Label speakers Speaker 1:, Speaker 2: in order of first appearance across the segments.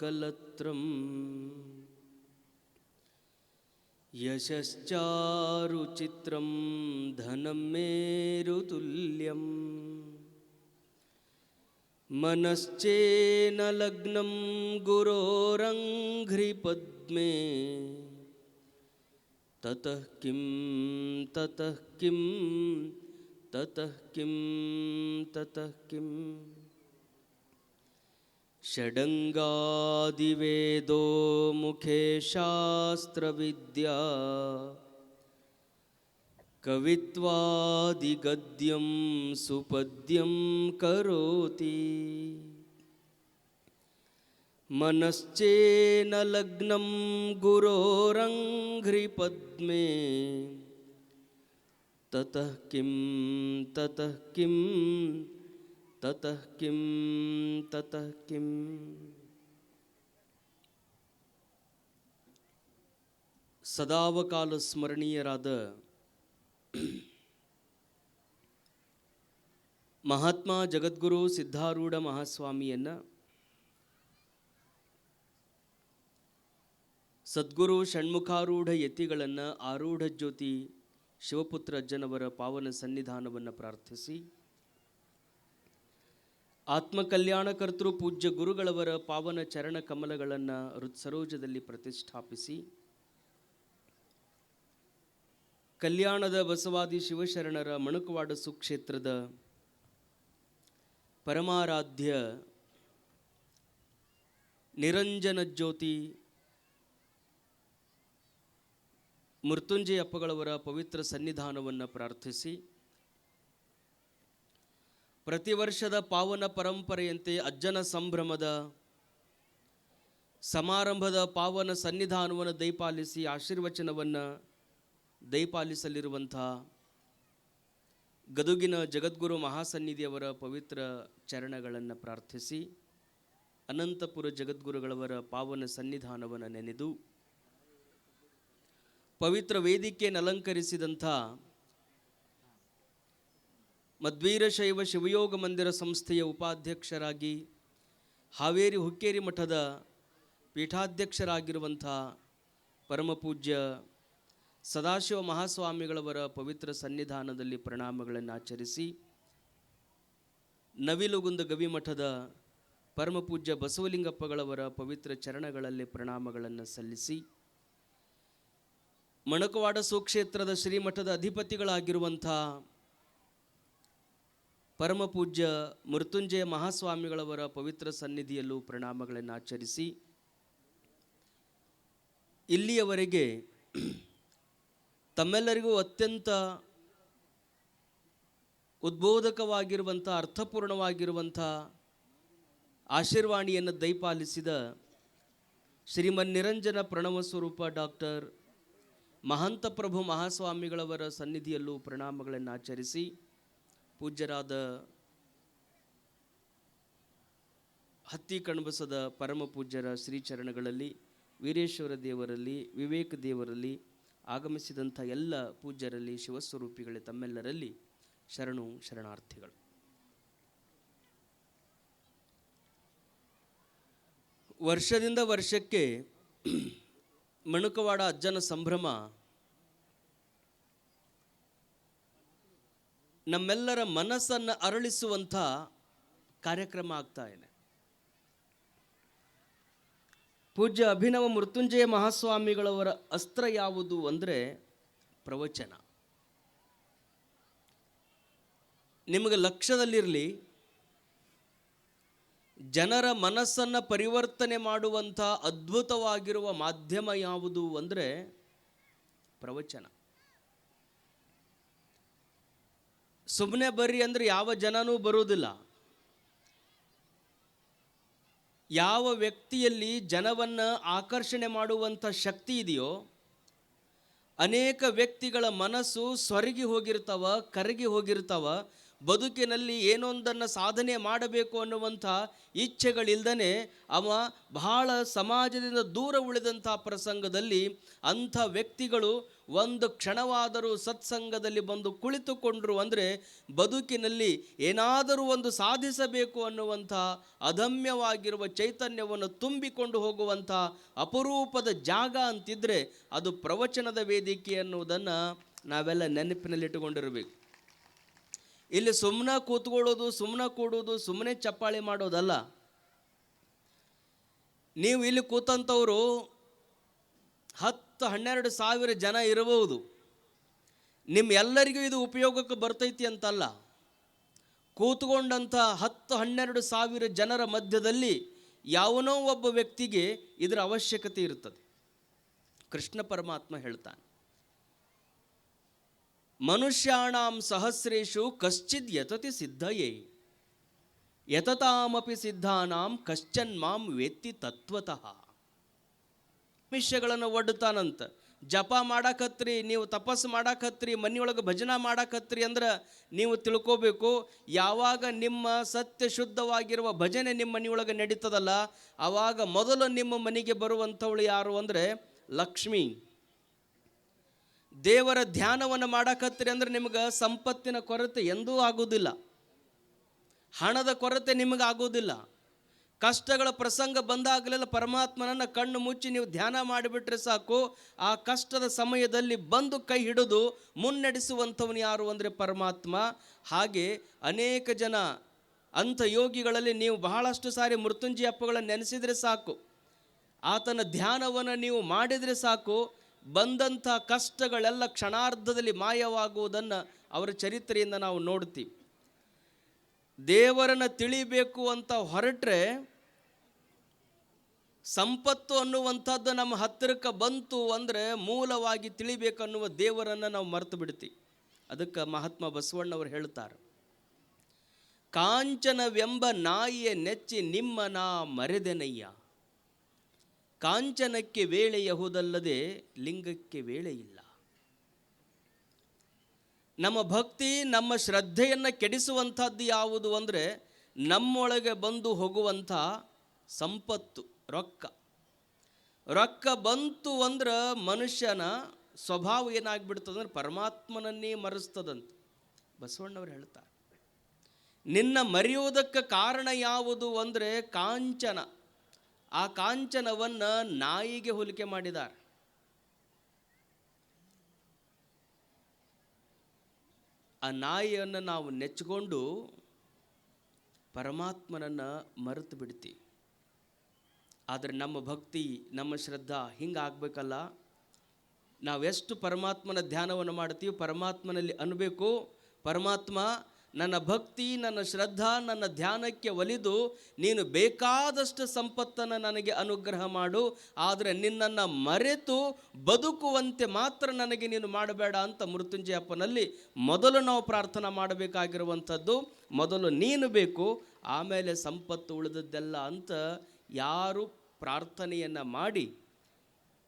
Speaker 1: कलत्रम्। यशश्चारुचित्रं धनं मेरुतुल्यम्। मनश्चेन लग्नं गुरोरङ्घ्रिपद्मे। ततः किं ततः किं ततः किं, ततः किम्। षडङ्गादिवेदो मुखे शास्त्रविद्या कवित्वादिगद्यं सुपद्यं करोति। मनश्चेन लग्नं गुरोरङ्घ्रिपद्मे। ततः किं ततः किं ततः किं ततः किम् ಸದಾವಕಾಲ ಸ್ಮರಣೀಯರಾದ ಮಹಾತ್ಮ ಜಗದ್ಗುರು ಸಿದ್ಧಾರೂಢ ಮಹಾಸ್ವಾಮಿಯನ್ನ ಸದ್ಗುರು ಷಣ್ಮುಖಾರೂಢ ಯತಿಗಳನ್ನು ಆರೂಢ ಜ್ಯೋತಿ ಶಿವಪುತ್ರ ಅಜ್ಜನವರ ಪಾವನ ಸನ್ನಿಧಾನವನ್ನು ಪ್ರಾರ್ಥಿಸಿ ಆತ್ಮಕಲ್ಯಾಣಕರ್ತೃ ಪೂಜ್ಯ ಗುರುಗಳವರ ಪಾವನ ಚರಣ ಕಮಲಗಳನ್ನು ಹೃತ್ಸರೋಜದಲ್ಲಿ ಪ್ರತಿಷ್ಠಾಪಿಸಿ, ಕಲ್ಯಾಣದ ಬಸವಾದಿ ಶಿವಶರಣರ ಮಣಕವಾಡ ಸುಕ್ಷೇತ್ರದ ಪರಮಾರಾಧ್ಯ ನಿರಂಜನ ಜ್ಯೋತಿ ಮೃತ್ಯುಂಜಯ ಅಪ್ಪಗಳವರ ಪವಿತ್ರ ಸನ್ನಿಧಾನವನ್ನು ಪ್ರಾರ್ಥಿಸಿ ಪ್ರತಿ ವರ್ಷದ ಪಾವನ ಪರಂಪರೆಯಂತೆ ಅಜ್ಜನ ಸಂಭ್ರಮದ ಸಮಾರಂಭದ ಪಾವನ ಸನ್ನಿಧಾನವನ್ನು ದಯಪಾಲಿಸಿ ಆಶೀರ್ವಚನವನ್ನು ದಯಪಾಲಿಸಲಿರುವಂಥ ಗದುಗಿನ ಜಗದ್ಗುರು ಮಹಾಸನ್ನಿಧಿಯವರ ಪವಿತ್ರ ಚರಣಗಳನ್ನು ಪ್ರಾರ್ಥಿಸಿ ಅನಂತಪುರ ಜಗದ್ಗುರುಗಳವರ ಪಾವನ ಸನ್ನಿಧಾನವನ್ನು ನೆನೆದು ಪವಿತ್ರ ವೇದಿಕೆಯನ್ನು ಅಲಂಕರಿಸಿದಂಥ ಮಧ್ವೀರಶೈವ ಶಿವಯೋಗ ಮಂದಿರ ಸಂಸ್ಥೆಯ ಉಪಾಧ್ಯಕ್ಷರಾಗಿ ಹಾವೇರಿ ಹುಕ್ಕೇರಿ ಮಠದ ಪೀಠಾಧ್ಯಕ್ಷರಾಗಿರುವಂಥ ಪರಮಪೂಜ್ಯ ಸದಾಶಿವ ಮಹಾಸ್ವಾಮಿಗಳವರ ಪವಿತ್ರ ಸನ್ನಿಧಾನದಲ್ಲಿ ಪ್ರಣಾಮಗಳನ್ನು ಆಚರಿಸಿ ನವಿಲುಗುಂದ ಗವಿಮಠದ ಪರಮಪೂಜ್ಯ ಬಸವಲಿಂಗಪ್ಪಗಳವರ ಪವಿತ್ರ ಚರಣಗಳಲ್ಲಿ ಪ್ರಣಾಮಗಳನ್ನು ಸಲ್ಲಿಸಿ ಮಣಕವಾಡ ಸುಕ್ಷೇತ್ರದ ಶ್ರೀಮಠದ ಅಧಿಪತಿಗಳಾಗಿರುವಂಥ ಪರಮಪೂಜ್ಯ ಮೃತ್ಯುಂಜಯ ಮಹಾಸ್ವಾಮಿಗಳವರ ಪವಿತ್ರ ಸನ್ನಿಧಿಯಲ್ಲೂ ಪ್ರಣಾಮಗಳನ್ನು ಆಚರಿಸಿ, ಇಲ್ಲಿಯವರೆಗೆ ತಮ್ಮೆಲ್ಲರಿಗೂ ಅತ್ಯಂತ ಉದ್ಬೋಧಕವಾಗಿರುವಂಥ, ಅರ್ಥಪೂರ್ಣವಾಗಿರುವಂಥ ಆಶೀರ್ವಾಣಿಯನ್ನು ದಯಪಾಲಿಸಿದ ಶ್ರೀಮನ್ ನಿರಂಜನ ಪ್ರಣವ ಸ್ವರೂಪ ಡಾಕ್ಟರ್ ಮಹಂತಪ್ರಭು ಮಹಾಸ್ವಾಮಿಗಳವರ ಸನ್ನಿಧಿಯಲ್ಲೂ ಪ್ರಣಾಮಗಳನ್ನು ಆಚರಿಸಿ ಪೂಜ್ಯರಾದ ಹತ್ತಿ ಕಣ್ಬಸದ ಪರಮ ಪೂಜ್ಯರ ಶ್ರೀಚರಣಗಳಲ್ಲಿ, ವೀರೇಶ್ವರ ದೇವರಲ್ಲಿ, ವಿವೇಕ ದೇವರಲ್ಲಿ, ಆಗಮಿಸಿದಂಥ ಎಲ್ಲ ಪೂಜ್ಯರಲ್ಲಿ ಶಿವಸ್ವರೂಪಿಗಳೇ ತಮ್ಮೆಲ್ಲರಲ್ಲಿ ಶರಣು ಶರಣಾರ್ಥಿಗಳು. ವರ್ಷದಿಂದ ವರ್ಷಕ್ಕೆ ಮಣುಕವಾಡ ಅಜ್ಜನ ಸಂಭ್ರಮ ನಮ್ಮೆಲ್ಲರ ಮನಸ್ಸನ್ನು ಅರಳಿಸುವಂಥ ಕಾರ್ಯಕ್ರಮ ಆಗ್ತಾ ಇದೆ. ಪೂಜ್ಯ ಅಭಿನವ ಮೃತ್ಯುಂಜಯ ಮಹಾಸ್ವಾಮಿಗಳವರ ಅಸ್ತ್ರ ಯಾವುದು ಅಂದರೆ ಪ್ರವಚನ. ನಿಮಗೆ ಲಕ್ಷ್ಯದಲ್ಲಿರಲಿ, ಜನರ ಮನಸ್ಸನ್ನು ಪರಿವರ್ತನೆ ಮಾಡುವಂಥ ಅದ್ಭುತವಾಗಿರುವ ಮಾಧ್ಯಮ ಯಾವುದು ಅಂದರೆ ಪ್ರವಚನ. ಸುಮ್ಮನೆ ಬರ್ರಿ ಅಂದ್ರೆ ಯಾವ ಜನನೂ ಬರುವುದಿಲ್ಲ. ಯಾವ ವ್ಯಕ್ತಿಯಲ್ಲಿ ಜನವನ್ನು ಆಕರ್ಷಣೆ ಮಾಡುವಂಥ ಶಕ್ತಿ ಇದೆಯೋ, ಅನೇಕ ವ್ಯಕ್ತಿಗಳ ಮನಸ್ಸು ಸೊರಗಿ ಹೋಗಿರ್ತಾವ, ಕರಗಿ ಹೋಗಿರ್ತಾವ, ಬದುಕಿನಲ್ಲಿ ಏನೊಂದನ್ನು ಸಾಧನೆ ಮಾಡಬೇಕು ಅನ್ನುವಂಥ ಇಚ್ಛೆಗಳಿಲ್ದನೆ ಅವ ಬಹಳ ಸಮಾಜದಿಂದ ದೂರ ಉಳಿದಂಥ ಪ್ರಸಂಗದಲ್ಲಿ ಅಂಥ ವ್ಯಕ್ತಿಗಳು ಒಂದು ಕ್ಷಣವಾದರೂ ಸತ್ಸಂಗದಲ್ಲಿ ಬಂದು ಕುಳಿತುಕೊಂಡ್ರು ಅಂದರೆ ಬದುಕಿನಲ್ಲಿ ಏನಾದರೂ ಒಂದು ಸಾಧಿಸಬೇಕು ಅನ್ನುವಂಥ ಅದಮ್ಯವಾಗಿರುವ ಚೈತನ್ಯವನ್ನು ತುಂಬಿಕೊಂಡು ಹೋಗುವಂಥ ಅಪರೂಪದ ಜಾಗ ಅಂತಿದ್ದರೆ ಅದು ಪ್ರವಚನದ ವೇದಿಕೆ ಅನ್ನುವುದನ್ನು ನಾವೆಲ್ಲ ನೆನಪಿನಲ್ಲಿಟ್ಟುಕೊಂಡಿರಬೇಕು. ಇಲ್ಲಿ ಸುಮ್ಮನೆ ಕೂತ್ಕೊಳ್ಳೋದು ಸುಮ್ಮನೆ ಕೂಡೋದು ಸುಮ್ಮನೆ ಚಪ್ಪಾಳೆ ಮಾಡೋದಲ್ಲ. ನೀವು ಇಲ್ಲಿ ಕೂತಂಥವರು ಹತ್ತು ಹನ್ನೆರಡು ಸಾವಿರ ಜನ ಇರಬಹುದು. ನಿಮ್ಮೆಲ್ಲರಿಗೂ ಇದು ಉಪಯೋಗಕ್ಕೆ ಬರ್ತೈತಿ ಅಂತಲ್ಲ. ಕೂತ್ಕೊಂಡಂಥ ಹತ್ತು ಹನ್ನೆರಡು ಸಾವಿರ ಜನರ ಮಧ್ಯದಲ್ಲಿ ಯಾವನೋ ಒಬ್ಬ ವ್ಯಕ್ತಿಗೆ ಇದರ ಅವಶ್ಯಕತೆ ಇರ್ತದೆ. ಕೃಷ್ಣ ಪರಮಾತ್ಮ ಹೇಳ್ತಾನೆ, ಮನುಷ್ಯಾಣಾಂ ಸಹಸ್ರೇಶು ಕಶ್ಚಿದ್ ಯತತಿ ಸಿದ್ಧಯೇ, ಯತತಾಮಪಿ ಸಿದ್ಧಾನಾಂ ಕಶ್ಚನ್ ಮಾಂ ವೇತ್ತಿ ತತ್ವತಃ. ವಿಷಯಗಳನ್ನು ಒಡ್ತಾನಂತ ಜಪ ಮಾಡಾಕತ್ರಿ, ನೀವು ತಪಸ್ಸು ಮಾಡಾಕತ್ರಿ, ಮನೆಯೊಳಗೆ ಭಜನ ಮಾಡಾಕತ್ರಿ ಅಂದ್ರೆ ನೀವು ತಿಳ್ಕೋಬೇಕು, ಯಾವಾಗ ನಿಮ್ಮ ಸತ್ಯ ಶುದ್ಧವಾಗಿರುವ ಭಜನೆ ನಿಮ್ಮ ಮನೆಯೊಳಗೆ ನಡೀತದಲ್ಲ ಆವಾಗ ಮೊದಲು ನಿಮ್ಮ ಮನೆಗೆ ಬರುವಂಥವಳು ಯಾರು ಅಂದರೆ ಲಕ್ಷ್ಮಿ. ದೇವರ ಧ್ಯಾನವನ್ನು ಮಾಡಾಕತ್ರಿ ಅಂದ್ರೆ ನಿಮ್ಗೆ ಸಂಪತ್ತಿನ ಕೊರತೆ ಎಂದೂ ಆಗೋದಿಲ್ಲ. ಹಣದ ಕೊರತೆ ನಿಮಗೆ ಆಗೋದಿಲ್ಲ. ಕಷ್ಟಗಳ ಪ್ರಸಂಗ ಬಂದಾಗಲೆಲ್ಲ ಪರಮಾತ್ಮನನ್ನು ಕಣ್ಣು ಮುಚ್ಚಿ ನೀವು ಧ್ಯಾನ ಮಾಡಿಬಿಟ್ರೆ ಸಾಕು. ಆ ಕಷ್ಟದ ಸಮಯದಲ್ಲಿ ಬಂದು ಕೈ ಹಿಡಿದು ಮುನ್ನಡೆಸುವಂಥವನು ಯಾರು ಅಂದರೆ ಪರಮಾತ್ಮ. ಹಾಗೆ ಅನೇಕ ಜನ ಅಂಥ ಯೋಗಿಗಳಲ್ಲಿ ನೀವು ಬಹಳಷ್ಟು ಸಾರಿ ಮೃತ್ಯುಂಜಯ ಅಪ್ಪಗಳನ್ನು ನೆನೆಸಿದರೆ ಸಾಕು. ಆತನ ಧ್ಯಾನವನ್ನು ನೀವು ಮಾಡಿದರೆ ಸಾಕು. ಬಂದಂಥ ಕಷ್ಟಗಳೆಲ್ಲ ಕ್ಷಣಾರ್ಧದಲ್ಲಿ ಮಾಯವಾಗುವುದನ್ನು ಅವರ ಚರಿತ್ರೆಯಿಂದ ನಾವು ನೋಡ್ತೀವಿ. ದೇವರನ್ನು ತಿಳಿಬೇಕು ಅಂತ ಹೊರಟ್ರೆ ಸಂಪತ್ತು ಅನ್ನುವಂಥದ್ದು ನಮ್ಮ ಹತ್ತಿರಕ್ಕೆ ಬಂತು ಅಂದರೆ ಮೂಲವಾಗಿ ತಿಳಿಬೇಕನ್ನುವ ದೇವರನ್ನು ನಾವು ಮರೆತು ಬಿಡ್ತೀವಿ. ಅದಕ್ಕೆ ಮಹಾತ್ಮ ಬಸವಣ್ಣವರು ಹೇಳ್ತಾರೆ, ಕಾಂಚನವೆಂಬ ನಾಯಿಯ ನೆಚ್ಚಿ ನಿಮ್ಮ ನಾ ಮರೆದೆನಯ್ಯ. ಕಾಂಚನಕ್ಕೆ ವೇಳೆಯಹುದಲ್ಲದೆ ಲಿಂಗಕ್ಕೆ ವೇಳೆ ಇಲ್ಲ. ನಮ್ಮ ಭಕ್ತಿ, ನಮ್ಮ ಶ್ರದ್ಧೆಯನ್ನು ಕೆಡಿಸುವಂಥದ್ದು ಯಾವುದು ಅಂದರೆ ನಮ್ಮೊಳಗೆ ಬಂದು ಹೋಗುವಂಥ ಸಂಪತ್ತು, ರೊಕ್ಕ. ರೊಕ್ಕ ಬಂತು ಅಂದ್ರೆ ಮನುಷ್ಯನ ಸ್ವಭಾವ ಏನಾಗ್ಬಿಡ್ತದೆ ಅಂದ್ರೆ ಪರಮಾತ್ಮನನ್ನೇ ಮರೆಸ್ತದಂತೆ. ಬಸವಣ್ಣವ್ರು ಹೇಳ್ತಾರೆ, ನಿನ್ನ ಮರೆಯುವುದಕ್ಕೆ ಕಾರಣ ಯಾವುದು ಅಂದರೆ ಕಾಂಚನ. ಆ ಕಾಂಚನವನ್ನು ನಾಯಿಗೆ ಹೋಲಿಕೆ ಮಾಡಿದ್ದಾರೆ. ಆ ನಾಯಿಯನ್ನು ನಾವು ನೆಚ್ಚಿಕೊಂಡು ಪರಮಾತ್ಮನನ್ನು ಮರೆತು ಬಿಡ್ತೀವಿ ಆದರೆ ನಮ್ಮ ಭಕ್ತಿ, ನಮ್ಮ ಶ್ರದ್ಧಾ ಹಿಂಗೆ ಆಗಬೇಕಲ್ಲ? ನಾವೆಷ್ಟು ಪರಮಾತ್ಮನ ಧ್ಯಾನವನ್ನು ಮಾಡ್ತೀವಿ, ಪರಮಾತ್ಮನಲ್ಲಿ ಅನ್ನಬೇಕು ಪರಮಾತ್ಮ ನನ್ನ ಭಕ್ತಿ, ನನ್ನ ಶ್ರದ್ಧಾ, ನನ್ನ ಧ್ಯಾನಕ್ಕೆ ಒಲಿದು ನೀನು ಬೇಕಾದಷ್ಟು ಸಂಪತ್ತನ್ನು ನನಗೆ ಅನುಗ್ರಹ ಮಾಡು. ಆದರೆ ನಿನ್ನನ್ನು ಮರೆತು ಬದುಕುವಂತೆ ಮಾತ್ರ ನನಗೆ ನೀನು ಮಾಡಬೇಡ ಅಂತ ಮೃತ್ಯುಂಜಯಪ್ಪನಲ್ಲಿ ಮೊದಲು ನಾವು ಪ್ರಾರ್ಥನಾ ಮಾಡಬೇಕಾಗಿರುವಂಥದ್ದು. ಮೊದಲು ನೀನು ಬೇಕು, ಆಮೇಲೆ ಸಂಪತ್ತು ಉಳಿದದ್ದೆಲ್ಲ ಅಂತ ಯಾರು ಪ್ರಾರ್ಥನೆಯನ್ನು ಮಾಡಿ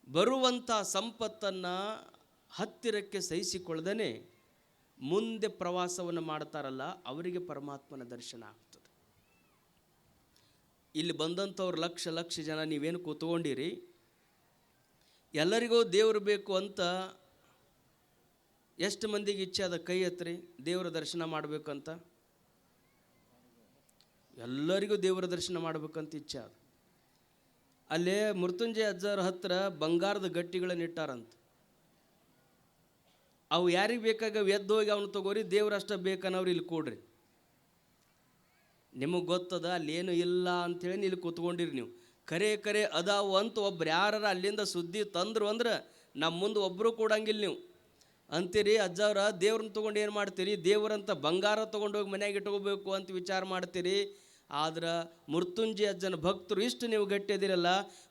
Speaker 1: ಬರುವಂಥ ಸಂಪತ್ತನ್ನು ಹತ್ತಿರಕ್ಕೆ ಸಹಿಸಿಕೊಳ್ಳದೇ ಮುಂದೆ ಪ್ರವಾಸವನ್ನು ಮಾಡ್ತಾರಲ್ಲ, ಅವರಿಗೆ ಪರಮಾತ್ಮನ ದರ್ಶನ ಆಗ್ತದೆ. ಇಲ್ಲಿ ಬಂದಂಥವ್ರು ಲಕ್ಷ ಲಕ್ಷ ಜನ ನೀವೇನು ಕೂತ್ಕೊಂಡಿರಿ? ಎಲ್ಲರಿಗೂ ದೇವರು ಬೇಕು ಅಂತ ಎಷ್ಟು ಮಂದಿಗೆ ಇಚ್ಛೆ ಅದ ಕೈ ಹತ್ರಿ ದೇವರ ದರ್ಶನ ಮಾಡಬೇಕಂತ? ಎಲ್ಲರಿಗೂ ದೇವರ ದರ್ಶನ ಮಾಡಬೇಕಂತ ಇಚ್ಛೆ ಅದು. ಅಲ್ಲೇ ಮೃತ್ಯುಂಜಯ ಅಜ್ಜರ ಹತ್ರ ಬಂಗಾರದ ಗಟ್ಟಿಗಳನ್ನು ಇಟ್ಟಾರಂತ ಅವು ಯಾರಿಗೆ ಬೇಕಾಗ ಎದ್ದು ಹೋಗಿ ಅವನು ತಗೋರಿ ದೇವರಷ್ಟೇ ಬೇಕನ್ನವ್ರು ಇಲ್ಲಿ ಕೊಡ್ರಿ. ನಿಮಗೆ ಗೊತ್ತದ ಅಲ್ಲೇನು ಇಲ್ಲ ಅಂಥೇಳಿ ಇಲ್ಲಿ ಕೂತ್ಕೊಂಡಿರಿ ನೀವು. ಕರೆ ಕರೆ ಅದಾವು ಅಂತ ಒಬ್ರು ಯಾರ ಅಲ್ಲಿಂದ ಸುದ್ದಿ ತಂದ್ರು ಅಂದ್ರೆ ನಮ್ಮ ಮುಂದೆ ಒಬ್ಬರು ಕೂಡಂಗಿಲ್ಲ ನೀವು. ಅಂತೀರಿ, ಅಜ್ಜವ್ರ, ದೇವ್ರನ್ನ ತೊಗೊಂಡು ಏನು ಮಾಡ್ತೀರಿ? ದೇವರಂತ ಬಂಗಾರ ತೊಗೊಂಡೋಗಿ ಮನೆಯಾಗೆ ಇಟ್ಕೋಬೇಕು ಅಂತ ವಿಚಾರ ಮಾಡ್ತೀರಿ. ಆದ್ರೆ ಮೃತ್ಯುಂಜಯ ಅಜ್ಜನ ಭಕ್ತರು ಇಷ್ಟು ನೀವು ಗಟ್ಟಿ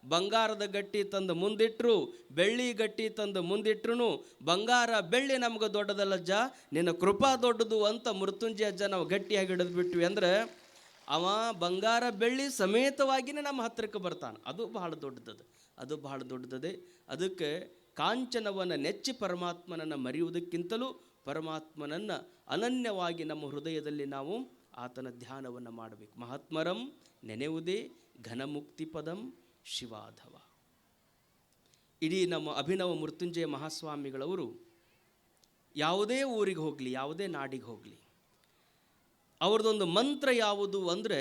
Speaker 1: ಬಂಗಾರದ ಗಟ್ಟಿ ತಂದು ಮುಂದಿಟ್ಟರು ಬೆಳ್ಳಿ ಗಟ್ಟಿ ತಂದು ಮುಂದಿಟ್ರು ಬಂಗಾರ ಬೆಳ್ಳಿ ನಮ್ಗೆ ದೊಡ್ಡದಲ್ಲಜ್ಜ, ನಿನ್ನ ಕೃಪಾ ದೊಡ್ಡದು ಅಂತ ಮೃತ್ಯುಂಜಯ ಅಜ್ಜ ನಾವು ಗಟ್ಟಿಯಾಗಿ ಹಿಡಿದು ಬಿಟ್ವಿ ಅಂದ್ರೆ, ಅವ ಬಂಗಾರ ಬೆಳ್ಳಿ ಸಮೇತವಾಗಿಯೇ ನಮ್ಮ ಹತ್ತಿರಕ್ಕೆ ಬರ್ತಾನೆ. ಅದು ಬಹಳ ದೊಡ್ಡದದು. ಅದು ಬಹಳ ದೊಡ್ಡದದೆ. ಅದಕ್ಕೆ ಕಾಂಚನವನ್ನು ನೆಚ್ಚಿ ಪರಮಾತ್ಮನನ್ನು ಮರೆಯುವುದಕ್ಕಿಂತಲೂ ಪರಮಾತ್ಮನನ್ನು ಅನನ್ಯವಾಗಿ ನಮ್ಮ ಹೃದಯದಲ್ಲಿ ನಾವು ಆತನ ಧ್ಯಾನವನ್ನು ಮಾಡಬೇಕು. ಮಹಾತ್ಮರಂ ನೆನೆಯುವುದೇ ಘನಮುಕ್ತಿ ಪದಂ ಶಿವಾಧವ. ಇಡೀ ನಮ್ಮ ಅಭಿನವ ಮೃತ್ಯುಂಜಯ ಮಹಾಸ್ವಾಮಿಗಳವರು ಯಾವುದೇ ಊರಿಗೆ ಹೋಗಲಿ, ಯಾವುದೇ ನಾಡಿಗೆ ಹೋಗಲಿ, ಅವ್ರದ್ದೊಂದು ಮಂತ್ರ ಯಾವುದು ಅಂದರೆ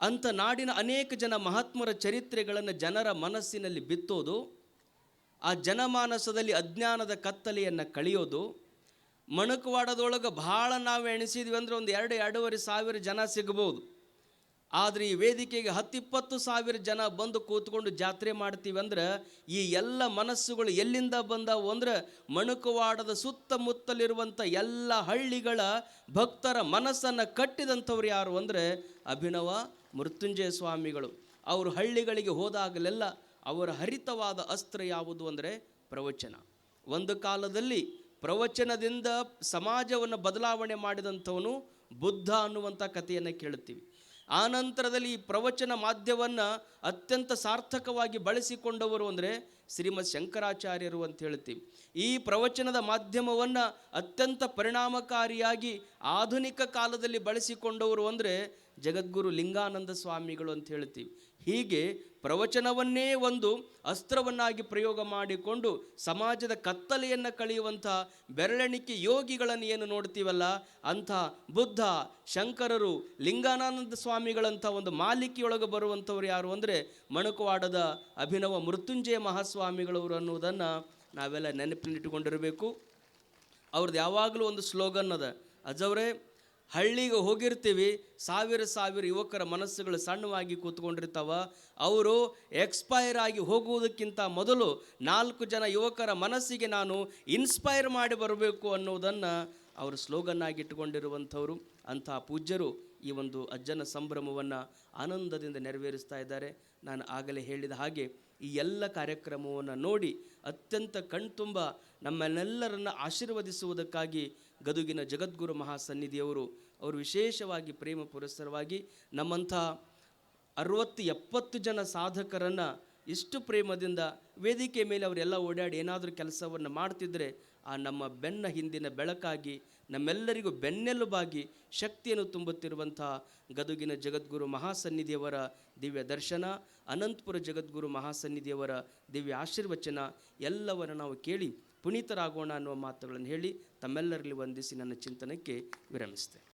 Speaker 1: ಅಂಥ ನಾಡಿನ ಅನೇಕ ಜನ ಮಹಾತ್ಮರ ಚರಿತ್ರೆಗಳನ್ನು ಜನರ ಮನಸ್ಸಿನಲ್ಲಿ ಬಿತ್ತೋದು, ಆ ಜನಮಾನಸದಲ್ಲಿ ಅಜ್ಞಾನದ ಕತ್ತಲೆಯನ್ನು ಕಳೆಯೋದು ಮಣಕವಾಡದೊಳಗೆ ಭಾಳ ನಾವು ಎಣಿಸಿದ್ವಿ ಅಂದರೆ ಒಂದು ಎರಡು ಎರಡೂವರೆ ಸಾವಿರ ಜನ ಸಿಗ್ಬೋದು. ಆದರೆ ಈ ವೇದಿಕೆಗೆ ಹತ್ತಿಪ್ಪತ್ತು ಸಾವಿರ ಜನ ಬಂದು ಕೂತ್ಕೊಂಡು ಜಾತ್ರೆ ಮಾಡ್ತೀವಿ ಅಂದ್ರೆ ಈ ಎಲ್ಲ ಮನಸ್ಸುಗಳು ಎಲ್ಲಿಂದ ಬಂದವು ಅಂದ್ರೆ ಮಣಕವಾಡದ ಸುತ್ತಮುತ್ತಲಿರುವಂಥ ಎಲ್ಲ ಹಳ್ಳಿಗಳ ಭಕ್ತರ ಮನಸ್ಸನ್ನು ಕಟ್ಟಿದಂಥವ್ರು ಯಾರು ಅಂದರೆ ಅಭಿನವ ಮೃತ್ಯುಂಜಯ ಸ್ವಾಮಿಗಳು. ಅವರು ಹಳ್ಳಿಗಳಿಗೆ ಹೋದಾಗಲೆಲ್ಲ ಅವರ ಹರಿತವಾದ ಅಸ್ತ್ರ ಯಾವುದು ಅಂದರೆ ಪ್ರವಚನ. ಒಂದು ಕಾಲದಲ್ಲಿ ಪ್ರವಚನದಿಂದ ಸಮಾಜವನ್ನು ಬದಲಾವಣೆ ಮಾಡಿದಂಥವನು ಬುದ್ಧ ಅನ್ನುವಂಥ ಕಥೆಯನ್ನು ಕೇಳುತ್ತೀವಿ. ಆ ನಂತರದಲ್ಲಿ ಈ ಪ್ರವಚನ ಮಾಧ್ಯವನ್ನು ಅತ್ಯಂತ ಸಾರ್ಥಕವಾಗಿ ಬಳಸಿಕೊಂಡವರು ಅಂದರೆ ಶ್ರೀಮದ್ ಶಂಕರಾಚಾರ್ಯರು ಅಂತ ಹೇಳ್ತೀವಿ ಈ ಪ್ರವಚನದ ಮಾಧ್ಯಮವನ್ನು ಅತ್ಯಂತ ಪರಿಣಾಮಕಾರಿಯಾಗಿ ಆಧುನಿಕ ಕಾಲದಲ್ಲಿ ಬಳಸಿಕೊಂಡವರು ಅಂದರೆ ಜಗದ್ಗುರು ಲಿಂಗಾನಂದ ಸ್ವಾಮಿಗಳು ಅಂತ ಹೇಳ್ತೀವಿ ಹೀಗೆ ಪ್ರವಚನವನ್ನೇ ಒಂದು ಅಸ್ತ್ರವನ್ನಾಗಿ ಪ್ರಯೋಗ ಮಾಡಿಕೊಂಡು ಸಮಾಜದ ಕತ್ತಲೆಯನ್ನು ಕಳೆಯುವಂಥ ಬೆರಳೆಣಿಕೆ ಯೋಗಿಗಳನ್ನು ಏನು ನೋಡ್ತೀವಲ್ಲ, ಅಂಥ ಬುದ್ಧ, ಶಂಕರರು, ಲಿಂಗಾನಂದ ಸ್ವಾಮಿಗಳಂಥ ಒಂದು ಮಾಲಿಕೆಯೊಳಗೆ ಬರುವಂಥವ್ರು ಯಾರು ಅಂದರೆ ಮಣಕುವಾಡದ ಅಭಿನವ ಮೃತ್ಯುಂಜಯ ಮಹಾಸ್ವಾಮಿಗಳವರು ಅನ್ನುವುದನ್ನು ನಾವೆಲ್ಲ ನೆನಪಿನಿಟ್ಟುಕೊಂಡಿರಬೇಕು ಅವ್ರದ್ದು ಯಾವಾಗಲೂ ಒಂದು ಸ್ಲೋಗನ್ ಅದ, ಅಜವ್ರೆ ಹಳ್ಳಿಗೆ ಹೋಗಿರ್ತೀವಿ, ಸಾವಿರ ಸಾವಿರ ಯುವಕರ ಮನಸ್ಸುಗಳು ಸಣ್ಣವಾಗಿ ಕೂತ್ಕೊಂಡಿರ್ತಾವ. ಅವರು ಎಕ್ಸ್ಪೈರ್ ಆಗಿ ಹೋಗುವುದಕ್ಕಿಂತ ಮೊದಲು ನಾಲ್ಕು ಜನ ಯುವಕರ ಮನಸ್ಸಿಗೆ ನಾನು ಇನ್ಸ್ಪೈರ್ ಮಾಡಿ ಬರಬೇಕು ಅನ್ನೋದನ್ನು ಅವರು ಸ್ಲೋಗನ್ ಆಗಿ ಇಟ್ಟುಕೊಂಡಿರುವಂಥವರು. ಅಂಥ ಪೂಜ್ಯರು ಈ ಒಂದು ಅಜ್ಜನ ಸಂಭ್ರಮವನ್ನು ಆನಂದದಿಂದ ನೆರವೇರಿಸ್ತಾ ಇದ್ದಾರೆ. ನಾನು ಆಗಲೇ ಹೇಳಿದ ಹಾಗೆ ಈ ಎಲ್ಲ ಕಾರ್ಯಕ್ರಮವನ್ನು ನೋಡಿ ಅತ್ಯಂತ ಕಣ್ತುಂಬ ನಮ್ಮನ್ನೆಲ್ಲರನ್ನು ಆಶೀರ್ವದಿಸುವುದಕ್ಕಾಗಿ ಗದುಗಿನ ಜಗದ್ಗುರು ಮಹಾಸನ್ನಿಧಿಯವರು ಅವರು ವಿಶೇಷವಾಗಿ ಪ್ರೇಮ ಪುರಸ್ಸರವಾಗಿ ನಮ್ಮಂಥ ಅರುವತ್ತು ಎಪ್ಪತ್ತು ಜನ ಸಾಧಕರನ್ನು ಇಷ್ಟು ಪ್ರೇಮದಿಂದ ವೇದಿಕೆ ಮೇಲೆ ಅವರೆಲ್ಲ ಓಡಾಡಿ ಏನಾದರೂ ಕೆಲಸವನ್ನು ಮಾಡ್ತಿದ್ದರೆ ಆ ನಮ್ಮ ಬೆನ್ನ ಹಿಂದಿನ ಬೆಳಕಾಗಿ, ನಮ್ಮೆಲ್ಲರಿಗೂ ಬೆನ್ನೆಲುಬಾಗಿ ಶಕ್ತಿಯನ್ನು ತುಂಬುತ್ತಿರುವಂಥ ಗದುಗಿನ ಜಗದ್ಗುರು ಮಹಾಸನ್ನಿಧಿಯವರ ದಿವ್ಯ ದರ್ಶನ, ಅನಂತಪುರ ಜಗದ್ಗುರು ಮಹಾಸನ್ನಿಧಿಯವರ ದಿವ್ಯ ಆಶೀರ್ವಚನ ಎಲ್ಲವನ್ನು ನಾವು ಕೇಳಿ ಪುನೀತರಾಗೋಣ ಅನ್ನುವ ಮಾತುಗಳನ್ನು ಹೇಳಿ ತಮ್ಮೆಲ್ಲರಲ್ಲಿ ವಂದಿಸಿ ನನ್ನ ಚಿಂತನಕ್ಕೆ ವಿರಮಿಸ್ತೇನೆ.